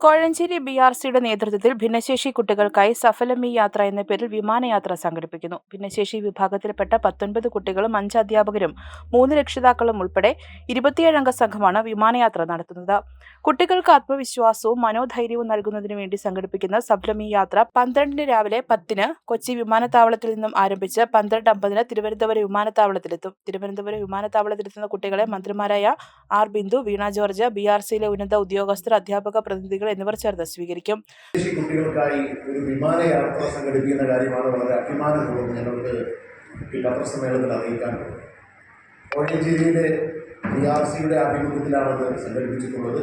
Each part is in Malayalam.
കോഴഞ്ചേരി ബി ആർ സിയുടെ നേതൃത്വത്തിൽ ഭിന്നശേഷി കുട്ടികൾക്കായി സഫലമി യാത്ര എന്ന പേരിൽ വിമാനയാത്ര സംഘടിപ്പിക്കുന്നു. ഭിന്നശേഷി വിഭാഗത്തിൽപ്പെട്ട പത്തൊൻപത് കുട്ടികളും അഞ്ച് അധ്യാപകരും മൂന്ന് രക്ഷിതാക്കളും ഉൾപ്പെടെ ഇരുപത്തിയേഴംഗ സംഘമാണ് വിമാനയാത്ര നടത്തുന്നത്. കുട്ടികൾക്ക് ആത്മവിശ്വാസവും മനോധൈര്യവും നൽകുന്നതിനു വേണ്ടി സംഘടിപ്പിക്കുന്ന സഫലമി യാത്ര പന്ത്രണ്ടിന് രാവിലെ പത്തിന് കൊച്ചി വിമാനത്താവളത്തിൽ നിന്നും ആരംഭിച്ച് പന്ത്രണ്ട് അമ്പതിന് തിരുവനന്തപുരം വിമാനത്താവളത്തിലെത്തും. തിരുവനന്തപുരം വിമാനത്താവളത്തിലെത്തുന്ന കുട്ടികളെ മന്ത്രിമാരായ R Bindu Veena George B R സിയിലെ ഉന്നത ഉദ്യോഗസ്ഥർ അധ്യാപക പ്രതിനിധികൾ എന്നിവർ ചേർന്ന് സ്വീകരിക്കും. കുട്ടികൾക്കായി ഒരു വിമാനയാത്ര സംഘടിപ്പിക്കുന്ന കാര്യമാണ് വളരെ അഭിമാനപൂർവം ഞങ്ങൾക്ക് ഈ പത്രസമ്മേളനത്തിൽ അറിയിക്കാൻ കോഴഞ്ചേരിയിലെ ബി ആർ സിയുടെ സംഘടിപ്പിച്ചിട്ടുള്ളത്.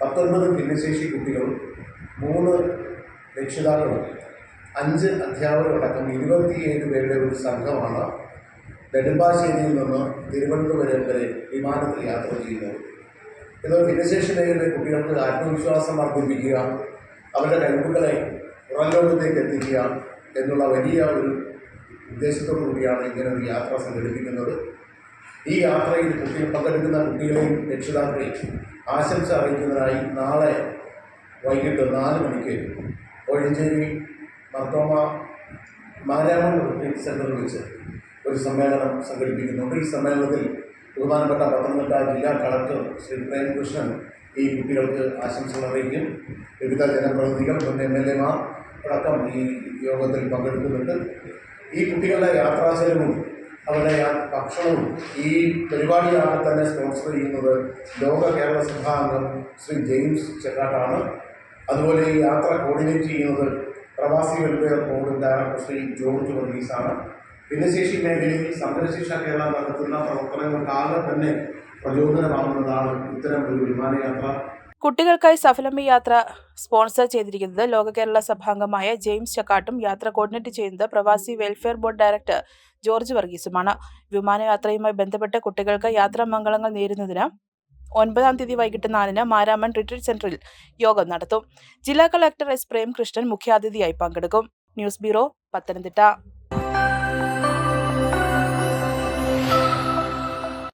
പത്തൊൻപത് ഭിന്നശേഷി കുട്ടികളും മൂന്ന് രക്ഷിതാക്കളും അഞ്ച് അധ്യാപകരടക്കം ഇരുപത്തിയേഴ് പേരുടെ ഒരു സംഘമാണ് നെടുമ്പാശ്ശേരിയിൽ നിന്ന് തിരുവനന്തപുരം വരെ വിമാനത്തിൽ യാത്ര ചെയ്യുന്നത്. ഇത് ഭിന്നശേഷി മേഖലയിലെ കുട്ടികൾക്ക് ആത്മവിശ്വാസം വർദ്ധിപ്പിക്കുക അവരുടെ കഴിവുകളെ പുറംലോകത്തേക്ക് എത്തിക്കുക എന്നുള്ള വലിയ ഒരു ഉദ്ദേശത്തോടു കൂടിയാണ് ഇങ്ങനെ ഒരു യാത്ര സംഘടിപ്പിക്കുന്നത്. ഈ യാത്രയിൽ കുട്ടികൾ പങ്കെടുക്കുന്ന കുട്ടികളെയും രക്ഷിതാക്കളെയും ആശംസ അറിയിക്കുന്നതിനായി നാളെ വൈകിട്ട് നാല് മണിക്ക് കോഴഞ്ചേരി മർത്തോമ മാരാമൺ റിട്രീറ്റ് സെന്ററിൽ വെച്ച് ഒരു സമ്മേളനം സംഘടിപ്പിക്കുന്നുണ്ട്. ഈ സമ്മേളനത്തിൽ ബഹുമാനപ്പെട്ട പത്തനംതിട്ട ജില്ലാ കളക്ടർ ശ്രീ പ്രേംകൃഷ്ണൻ ഈ കുട്ടികൾക്ക് ആശംസകൾ അറിയിക്കും. വിവിധ ജനപ്രതിനിധികൾ മുൻ എം എൽ എമാർ അടക്കം ഈ യോഗത്തിൽ പങ്കെടുക്കുന്നുണ്ട്. ഈ കുട്ടികളുടെ യാത്രാചരവും അവരുടെ ഭക്ഷണവും ഈ പരിപാടിയാണ് തന്നെ സ്പോൺസർ ചെയ്യുന്നത്. ലോക കേരള സഭാ അംഗം ശ്രീ ജെയിംസ് ചെക്കാട്ടാണ് അതുപോലെ ഈ യാത്ര കോർഡിനേറ്റ് ചെയ്യുന്നത് പ്രവാസി വെൽഫെയർ ബോർഡിന്റെ ഡയറക്ടർ ശ്രീ ജോർജ് വർഗീസാണ്. ഭിന്നശേഷി മേഖലയിൽ സംരക്ഷിച്ച കേരളം നടത്തുന്ന പ്രവർത്തനങ്ങൾക്കാകെ തന്നെ പ്രചോദനമാകുന്നതാണ് ഇത്തരം ഒരു വിമാനയാത്ര. കുട്ടികൾക്കായി സഫലമി യാത്ര സ്പോൺസർ ചെയ്തിരിക്കുന്നത് ലോക കേരള സഭാംഗമായ ജെയിംസ് ചക്കാട്ടും യാത്ര കോർഡിനേറ്റ് ചെയ്യുന്നത് പ്രവാസി വെൽഫെയർ ബോർഡ് ഡയറക്ടർ ജോർജ് വർഗീസുമാണ്. വിമാനയാത്രയുമായി ബന്ധപ്പെട്ട് കുട്ടികൾക്ക് യാത്രാ മംഗളങ്ങൾ നേരുന്നതിന് ഒൻപതാം തീയതി വൈകിട്ട് നാലിന് മാരാമൺ റിട്രീറ്റ് സെന്ററിൽ യോഗം നടത്തും. ജില്ലാ കളക്ടർ എസ് പ്രേംകൃഷ്ണൻ മുഖ്യാതിഥിയായി പങ്കെടുക്കും. News bureau Pathanamthitta.